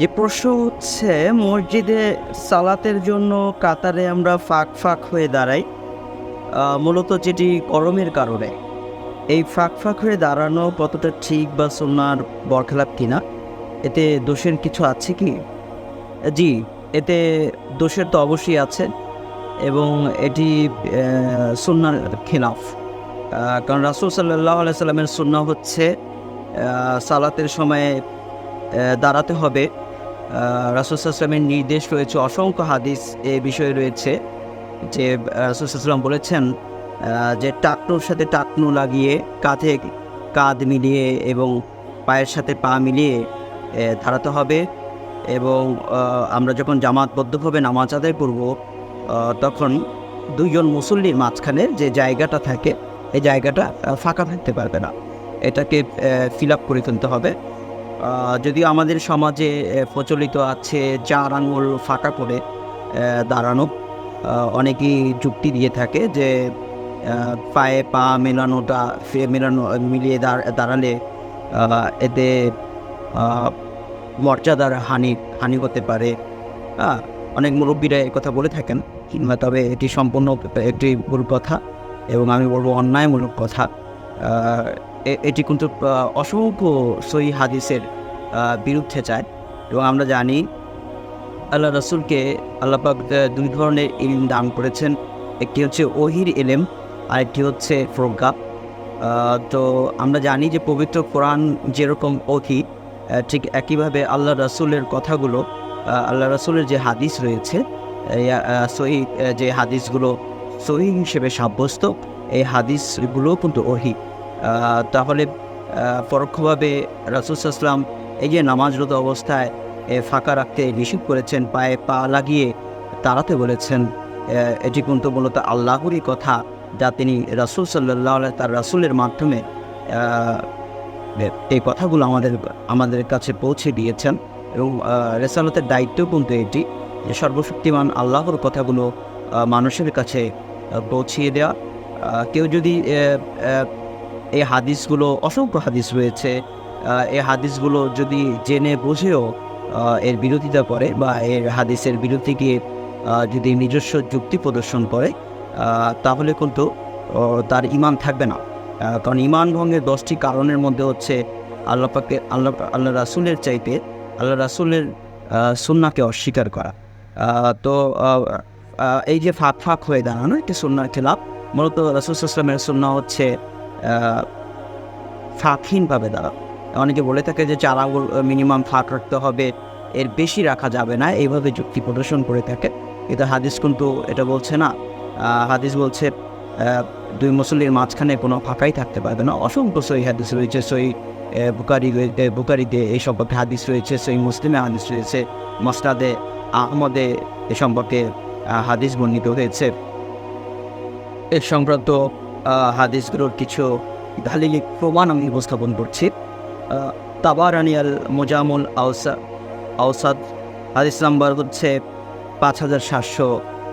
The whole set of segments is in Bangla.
যে প্রশ্ন হচ্ছে, মসজিদে সালাতের জন্য কাতারে আমরা ফাঁক ফাঁক হয়ে দাঁড়াই মূলত যেটি গরমের কারণে। এই ফাঁক ফাঁক হয়ে দাঁড়ানো কতটা ঠিক বা সোনার বরখেলাপ কিনা? এতে দোষের কিছু আছে কি? জি, এতে দোষের তো অবশ্যই আছে এবং এটি সুন্নার খেলাফ। কারণ রাসুল সাল্লাহ সাল্লামের সুন্না হচ্ছে সালাতের সময়ে দাঁড়াতে হবে। রাসুসাল্লামের নির্দেশ রয়েছে, অসংখ্য হাদিস এ বিষয়ে রয়েছে যে রাসুসাল্লাম বলেছেন যে টাকনুর সাথে টাকনু লাগিয়ে কাঁধে কাঁধ মিলিয়ে এবং পায়ের সাথে পা মিলিয়ে দাঁড়াতে হবে এবং আমরা যখন জামাতবদ্ধভাবে নামাজ আদায় করব তখন দুইজন মুসল্লির মাঝখানে যে জায়গাটা থাকে, এই জায়গাটা ফাঁকা থাকতে পারবে না। এটাকে ফিল আপ করে ফেলতে হবে। যদিও আমাদের সমাজে প্রচলিত আছে চার আঙুল ফাঁকা করে দাঁড়ানো। অনেকেই যুক্তি দিয়ে থাকে যে পায়ে পা মেলানোটা মেলানো, মিলিয়ে দাঁড়- দাঁড়ালে এতে মর্যাদার হানি হানি হতে পারে। অনেক মুরব্বীরা এই কথা বলে থাকেন, কিংবা তবে এটি সম্পূর্ণ একটি ভুল কথা এবং আমি বলব অন্যায়মূলক কথা। এটি কিন্তু অসংখ্য সই হাদিসের বিরুদ্ধে যায়। এবং আমরা জানি আল্লাহ রসুলকে আল্লাপাক দুই ধরনের ইলম দান করেছেন। একটি হচ্ছে ওহির এলেম আরেকটি হচ্ছে প্রজ্ঞা তো আমরা জানি যে পবিত্র কোরআন যেরকম অহি ঠিক একইভাবে আল্লাহ রসুলের কথাগুলো আল্লাহ রসুলের যে হাদিস রয়েছে সহি যে হাদিসগুলো সহি হিসেবে সাব্যস্ত এই হাদিসগুলোও কিন্তু ওহি। আহ, তাহলে পরোক্ষভাবে রাসুলসাল্লাম এই যে নামাজরত অবস্থায় ফাঁকা রাখতে নিষেধ করেছেন, পায়ে পা লাগিয়ে তাড়াতে বলেছেন এটি কিন্তু মূলত আল্লাহরই কথা যা তিনি রাসুল সাল্লাহ তার রাসুলের মাধ্যমে এই কথাগুলো আমাদের আমাদের কাছে পৌঁছে দিয়েছেন এবং রেসালতের দায়িত্ব কিন্তু এটি যে সর্বশক্তিমান আল্লাহর কথাগুলো মানুষের কাছে পৌঁছিয়ে দেওয়া। কেউ যদি এই হাদিসগুলো, অসংখ্য হাদিস রয়েছে। এই হাদিসগুলো যদি জেনে বুঝেও এর বিরোধিতা করে বা এর হাদিসের বিরুদ্ধে গিয়ে যদি নিজস্ব যুক্তি প্রদর্শন করে তাহলে কিন্তু তার ইমান থাকবে না। কারণ ইমান ভঙ্গের দশটি কারণের মধ্যে হচ্ছে, আল্লাহ পাকে, আল্লাহ আল্লাহ রাসুলের চাইতে, আল্লাহ রাসুলের সুন্নাকে অস্বীকার করা। তো এই যে ফাঁক ফাঁক হয়ে দাঁড়ানো, একটি সুন্নার খেলাপ মূলত রাসুল ইসলামের সুন্না হচ্ছে ফাঁকহীনভাবে দাঁড়ানো অনেকে বলে থাকে যে চার আঙুল মিনিমাম ফাঁক রাখতে হবে, এর বেশি রাখা যাবে না, এইভাবে যুক্তি প্রদর্শন করে থাকে। কিন্তু হাদিস কিন্তু এটা বলছে না। হাদিস বলছে দুই মুসল্লির মাঝখানে কোনো ফাঁকাই থাকতে পারবে না। অসংখ্য সই হাদিস রয়েছে সই বুকারি বুকারিতে এই সম্পর্কে হাদিস রয়েছে সই মুসলিমে হাদিস রয়েছে, মসনাদে, আহমদে এ সম্পর্কে হাদিস বর্ণিত হয়েছে। এর সংক্রান্ত হাদিসগুলোর কিছু দালিলিক প্রমাণ আমি উপস্থাপন করছি। আহ, তাবারানি আল মোজামুল আউসা আউসাদ হাদিস নাম্বার হচ্ছে পাঁচ হাজার সাতশো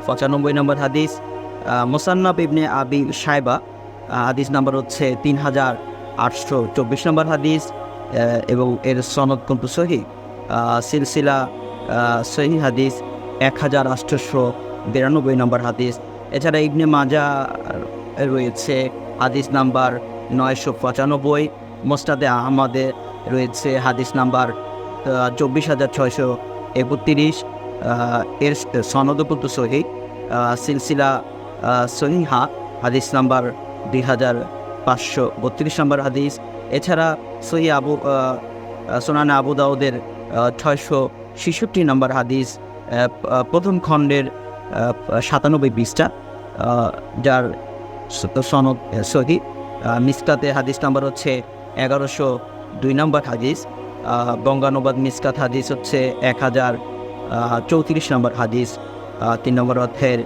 পঁচানব্বই নম্বর হাদিস। মোসান্নাব ইবনে আবি সাইবা হাদিস নাম্বার হচ্ছে তিন হাজার আটশো চব্বিশ নম্বর হাদিস এবং এর সনদ কিন্তু সহি। সিলসিলা সহি হাদিস এক হাজার আটশোশো বিরানব্বই নম্বর হাদিস। এছাড়া ইবনে মাজা রয়েছে হাদিস নাম্বার নয়শো পঁচানব্বই, মোস্তাদে আহমদে রয়েছে হাদিস নাম্বার চব্বিশ হাজার ছয়শো একত্রিশ এর সনদ কিন্তু সহি সিলসিলা সহিহা, হাদিস নাম্বার দুই হাজার পাঁচশো বত্রিশ নম্বর হাদিস। এছাড়া সহি আবু সোনানা আবু দাউদের ছয়শো ছেষট্টি নম্বর হাদিস প্রথম খণ্ডের সাতানব্বই বিশটা যার সনদ সহি। মিসকাতে হাদিস নাম্বার হচ্ছে এগারোশো দুই নম্বর হাদিস। বঙ্গানুবাদ মিসকাত হাদিস হচ্ছে এক হাজার চৌত্রিশ নম্বর হাদিস। তিন নম্বর অধ্যায়ের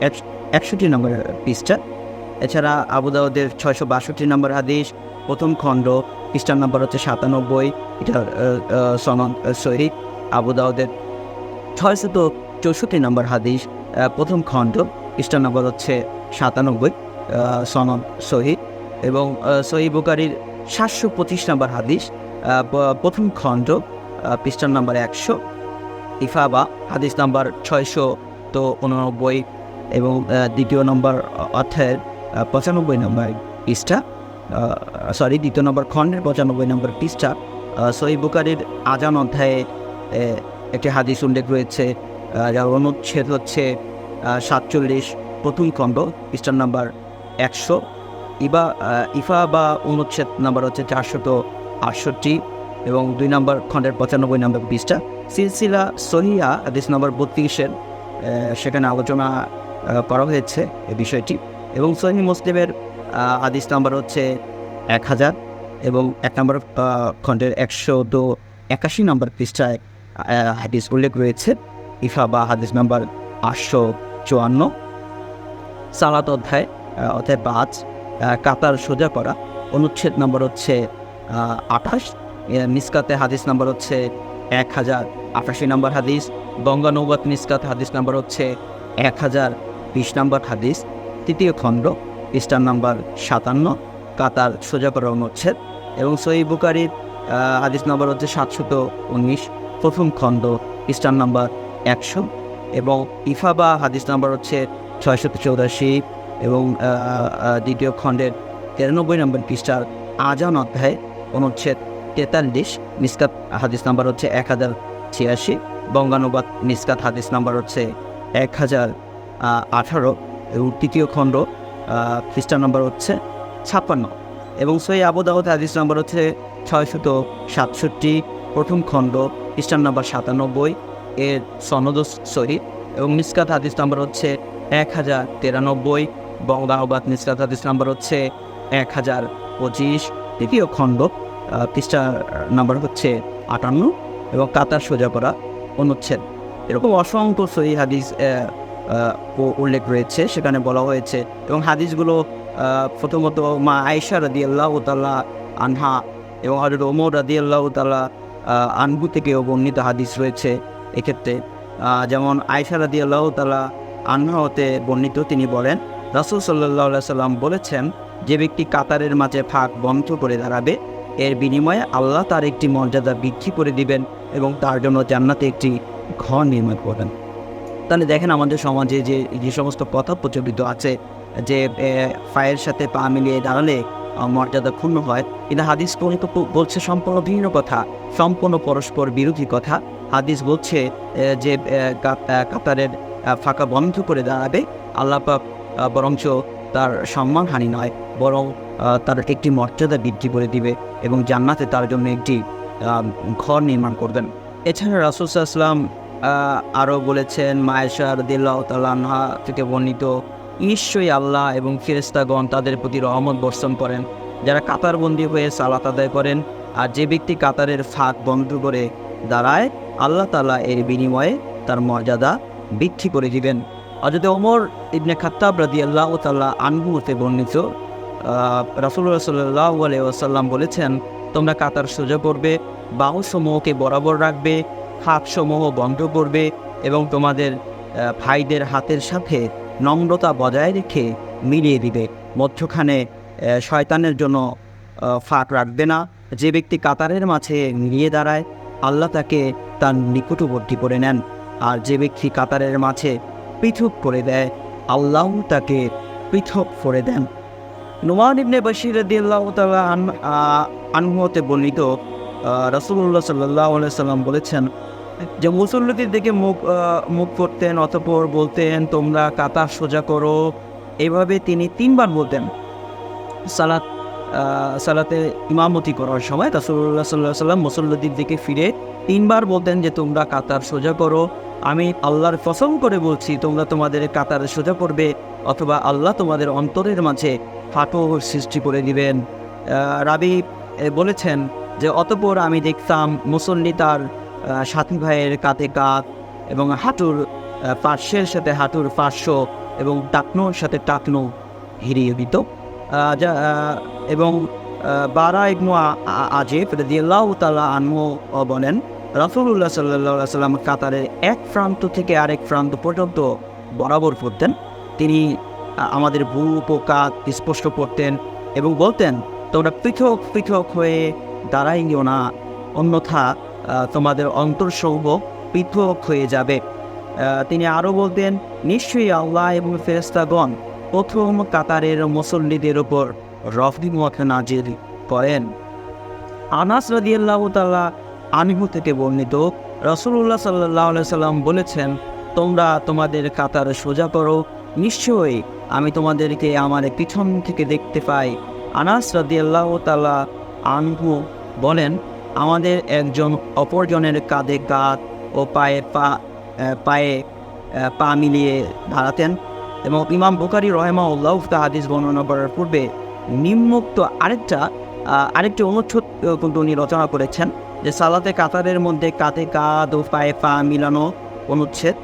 এক- একষট্টি নম্বর পৃষ্ঠা। এছাড়া আবুদাউদের ছয়শো বাষট্টি নম্বর হাদিস, প্রথম খণ্ড খ্রিস্টান নম্বর হচ্ছে সাতানব্বই এটা সনদ সহি। আবুদাউদের ছয়শত চৌষট্টি নম্বর হাদিস প্রথম খণ্ড খ্রিস্টান নম্বর হচ্ছে সাতানব্বই। সনদ, সহি। এবং সহি বুকারির সাতশো পঁচিশ নম্বর হাদিস প্রথম খণ্ড পৃষ্ঠার নাম্বার একশো। ইফাবা, হাদিস নাম্বার ছয়শো তো উননব্বই এবং দ্বিতীয় নম্বর অধ্যায়ের পঁচানব্বই নম্বর পৃষ্ঠা সরি দ্বিতীয় নম্বর খণ্ডের পঁচানব্বই নম্বর পৃষ্ঠা সহি বুকারির আজান অধ্যায়ে একটি হাদিস উল্লেখ রয়েছে যার অনুচ্ছেদ হচ্ছে সাতচল্লিশ প্রথম খণ্ড, পৃষ্ঠার নাম্বার একশো। ইবা ইফা বা অনুচ্ছেদ নাম্বার হচ্ছে চারশত আটষট্টি এবং দুই নম্বর খণ্ডের পঁচানব্বই নম্বর পৃষ্ঠা। সিলসিলা সহিয়া হাদিস নম্বর বত্রিশের সেখানে আলোচনা করা হয়েছে এ বিষয়টি। এবং সহি মুসলিমের আহ, হাদিস নাম্বার হচ্ছে এক হাজার এবং এক নম্বর খণ্ডের একশো তো একাশি নম্বর পৃষ্ঠায় হাদিস উল্লেখ রয়েছে। ইফা বা হাদিস নাম্বার আটশো চুয়ান্ন। সালাত অধ্যায় অধ্যায় পাঁচ কাতার সোজা করা অনুচ্ছেদ নম্বর হচ্ছে আঠাশ মিসকাতে হাদিস নাম্বার হচ্ছে এক হাজার আঠাশি নম্বর হাদিস গঙ্গানৌবাত মিসকাত হাদিস নাম্বার হচ্ছে এক হাজার বিশ নম্বর হাদিস। তৃতীয় খণ্ড, পৃষ্ঠার নাম্বার সাতান্ন, কাতার সোজা করা অনুচ্ছেদ। এবং সই বুকারির হাদিস নাম্বার হচ্ছে সাতশত উনিশ। প্রথম খণ্ড, পৃষ্ঠার নাম্বার একশো। এবং ইফাবা হাদিস নাম্বার হচ্ছে ছয়শত চৌরাশি। এবং দ্বিতীয় খণ্ডের তিরানব্বই নম্বর পৃষ্ঠার আজান অধ্যায় অনুচ্ছেদ তেতাল্লিশ মিসকাত হাদিস নাম্বার হচ্ছে এক হাজার ছিয়াশি, বঙ্গানুবাদ মিসকাত হাদিস নাম্বার হচ্ছে এক হাজার আঠারো এবং তৃতীয় খণ্ড পৃষ্ঠা নাম্বার হচ্ছে ছাপ্পান্ন এবং সই আবুদাহত হাদিস নাম্বার হচ্ছে ছয়শত সাতষট্টি, প্রথম খণ্ড খ্রিস্টান নাম্বার সাতানব্বই এর সনদ সহিত এবং মিসকাত হাদিস নাম্বার হচ্ছে এক হাজার তিরানব্বই বঙ্গানুবাদ মিসকাত হাদিস নাম্বার হচ্ছে এক হাজার পঁচিশ। তৃতীয় খণ্ড পৃষ্ঠা নাম্বার হচ্ছে আটান্ন এবং কাতার সোজা করা অনুচ্ছেদ। এরকম অসংখ্য সহি হাদিস উল্লেখ রয়েছে। সেখানে বলা হয়েছে এবং হাদিসগুলো প্রথমত মা আয়েশা রাদি আল্লাহ তাল্লাহ আনহা এবং হজরত ওমর রাদি আল্লাহ তাল্লাহ আনহু থেকেও বর্ণিত হাদিস রয়েছে এক্ষেত্রে। যেমন আয়েশা রাদি আল্লাহ তাল্লাহ আনহা হতে বর্ণিত, তিনি বলেন রাসুল সাল্লাহ সাল্লাম বলেছেন যে ব্যক্তি কাতারের মাঝে ফাঁক বন্ধ করে দাঁড়াবে এর বিনিময়ে আল্লাহ তার একটি মর্যাদা বৃদ্ধি করে দিবেন এবং তার জন্য জান্নাতে একটি ঘর নির্মাণ করবেন। তাহলে দেখেন আমাদের সমাজে যে যে সমস্ত কথা প্রচলিত আছে যে ফায়ের সাথে পা মিলিয়ে দাঁড়ালে মর্যাদা ক্ষুণ্ণ হয় কিন্তু হাদিস কিন্তু প- বলছে সম্পূর্ণ ভিন্ন কথা সম্পূর্ণ পরস্পর বিরোধী কথা। হাদিস বলছে যে কাতারের ফাঁকা বন্ধ করে দাঁড়াবে আল্লাহ পাক আহ, বরঞ্চ তার সম্মানহানি নয়, বরং তার একটি মর্যাদা বৃদ্ধি করে দিবে এবং জান্নাতে তার জন্য একটি ঘর নির্মাণ করবেন। এছাড়া রাসুলসাল্লাম আরও বলেছেন মায়েশার দিল্লাহ তাল্লাহা থেকে বর্ণিত, নিশ্চয়ই আল্লাহ এবং ফেরেস্তাগণ তাদের প্রতি রহমত বর্ষণ করেন। যারা কাতারবন্দি হয়ে সালাত আদায় করেন আর যে ব্যক্তি কাতারের ফাঁক বন্ধ করে দাঁড়ায়, আল্লাহ তালা এর বিনিময়ে তার মর্যাদা বৃদ্ধি করে দিবেন। অযোধ্যা ওমর ইবনে খাত্তাব রাদি আল্লাহ তাল্লাহ আনহু হতে বর্ণিত রাসুল্লাহ সাল্লাহ ওসাল্লাম বলেছেন, তোমরা কাতার সোজা করবে বাহুসমূহকে বরাবর রাখবে, হাত সমূহ বন্ধ করবে এবং তোমাদের ভাইদের হাতের সাথে নম্রতা বজায় রেখে মিলিয়ে দিবে। মধ্যখানে শয়তানের জন্য ফাঁক রাখবে না। যে ব্যক্তি কাতারের মাঝে মিলিয়ে দাঁড়ায়, আল্লাহ তাকে তার নিকটবর্তী করে নেন। আর যে ব্যক্তি কাতারের মাঝে পৃথক করে দেয়। আল্লাহ তাকে পৃথক করে দেন। নুমান ইবনে বশির আন আনহুতে বর্ণিত রসুল্লাহ সাল্লাহ সাল্লাম বলেছেন যে, মুসল্লিদের দিকে মুখ মুখ করতেন অতপর বলতেন, তোমরা কাতার সোজা করো। এভাবে তিনি তিনবার বলতেন। সালাত সালাতে ইমামতি করার সময় রাসুল্লাহ সাল্লাহ সাল্লাম মুসল্লিদের দিকে ফিরে তিনবার বলতেন যে, তোমরা কাতার সোজা করো। আমি আল্লাহর কসম করে বলছি, তোমরা তোমাদের কাতারে সোজা করবে অথবা আল্লাহ তোমাদের অন্তরের মাঝে ফাটল সৃষ্টি করে দিবেন। রাবি বলেছেন যে, অতপর আমি দেখতাম মুসল্লি তার সাথী ভাইয়ের কাঁধে কাঁধ এবং হাঁটুর পার্শ্বের সাথে হাঁটুর পার্শ্ব এবং টাকনোর সাথে টাকনো হিরিয়ে দিত। যা এবং বারা ইবনু আজিব রাদিয়াল্লাহু তাআলা আনহু বলেন, রাসূলুল্লাহ সাল্লাল্লাহু আলাইহি সাল্লাম কাতারের এক প্রান্ত থেকে আরেক প্রান্ত পর্যন্ত বরাবর পড়তেন। তিনি আমাদের ভূ পোকা স্পষ্ট করতেন এবং বলতেন, তোমরা পৃথক পৃথক হয়ে দাঁড়াইও না। অন্যথা তোমাদের অন্তরসৌভ পৃথক হয়ে যাবে। তিনি আরও বলতেন, নিশ্চয়ই আল্লাহ এবং ফেরেস্তাগণ প্রথম কাতারের মুসল্লিদের ওপর রফিমত নাজির করেন। আনাস রাদিয়াল্লাহু তাআলা আনহু থেকে বর্ণিত রসুল্লাহ সাল্লাহ সাল্লাম বলেছেন, তোমরা তোমাদের কাতার সোজা করো। নিশ্চয়ই আমি তোমাদেরকে আমার পিছন থেকে দেখতে পাই। আনাস রাদিয়াল্লাহু তাআলা আনহু বলেন, আমাদের একজন অপরজনের কাঁধে কাঁধ ও পায়ে পা পায়ে পা মিলিয়ে দাঁড়াতেন। এবং ইমাম বুকারি রহেমা উল্লাহ হাদিস বর্ণনা করার পূর্বে নিম্মুক্ত আরেকটা আরেকটি অনুচ্ছেদ কিন্তু উনি রচনা করেছেন। যে সালাতে কাতারের মধ্যে কাঁধে কাঁধ ও পায়ে পা মিলানো অনুচ্ছেদ,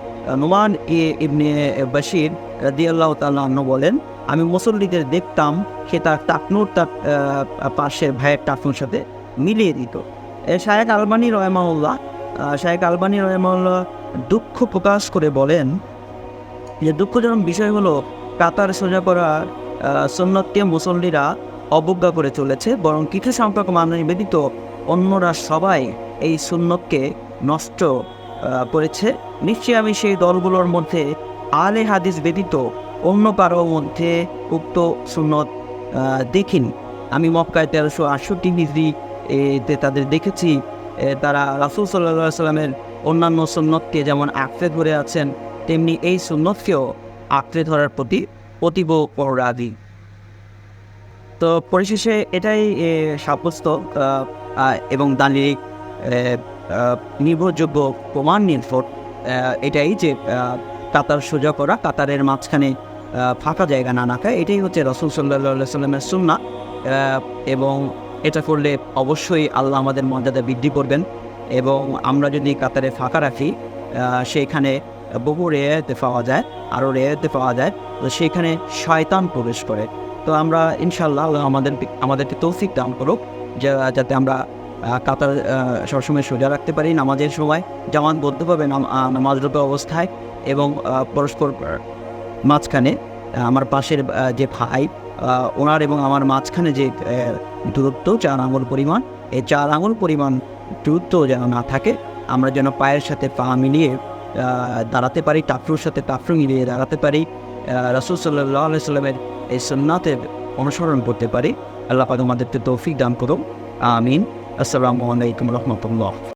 নোমান এ ইবনে বাশির রাদিয়াল্লাহু তাআলা আনহু বলেন, আমি মুসল্লিদের দেখতাম সে তার টাকনুর তার পাশের ভাইয়ের টাকনুর সাথে মিলিয়ে দিত। শায়েক আলবানী রহমাউল্লাহ শায়েক আলবানী রহমাউল্লাহ দুঃখ প্রকাশ করে বলেন যে দুঃখজনক বিষয় হলো, কাতার সোজা করা সন্ন্যতকে মুসল্লিরা অবজ্ঞা করে চলেছে, বরং কিছু সংখ্যক মানুষ ব্যতীত অন্যরা সবাই এই সুন্নতকে নষ্ট করেছে। নিশ্চয়ই আমি সেই দলগুলোর মধ্যে আলে হাদিস ব্যতীত অন্য কারও মধ্যে উক্ত সুন্নত দেখিনি। আমি মক্কায় তেরোশো আটষট্টি হিজড়ি এতে তাদের দেখেছি তারা রাসুল সাল্লাহ সাল্লামের অন্যান্য সুন্নতকে যেমন আঁকড়ে ধরে আছেন, তেমনি এই সুন্নতকেও আঁকড়ে ধরার প্রতি অতীব পরাধী তো পরিশেষে এটাই সাব্যস্ত এবং দালিলিক নির্ভরযোগ্য প্রমাণ নির্ভর এটাই যে কাতার সোজা করা, কাতারের মাঝখানে ফাঁকা জায়গা না রাখা, এটাই হচ্ছে রসুল সাল্লাহ সাল্লামের সুন্না এবং এটা করলে অবশ্যই আল্লাহ আমাদের মর্যাদা বৃদ্ধি করবেন, এবং আমরা যদি কাতারে ফাঁকা রাখি সেইখানে বহু রেয়াতে পাওয়া যায়, আরও রেয়াতে পাওয়া যায়, তো সেইখানে শয়তান প্রবেশ করে। তো আমরা ইনশাল্লাহ আমাদের আমাদেরকে তৌফিক দান করুক যাতে আমরা কাতার সবসময় সোজা রাখতে পারি নামাজের সময় জামাত বদ্ধভাবে নাম- আহ, নামাজরত অবস্থায় এবং পরস্পর মাঝখানে আমার পাশের যে ভাই ওনার এবং আমার মাঝখানে যে দূরত্ব চার আঙুল পরিমাণ এই চার আঙুল পরিমাণ দূরত্ব যেন না থাকে আমরা যেন পায়ের সাথে পা মিলিয়ে দাঁড়াতে পারি টাফরুর সাথে টাফরু মিলিয়ে দাঁড়াতে পারি রসুল সাল্লাহ সাল্লামের এই সুন্নাতের অনুসরণ করতে পারি। আল্লাহ পাক আমাদেরকে তৌফিক দান করুন আমিন। আসসালামু আলাইকুম রহমতুল্লাহ।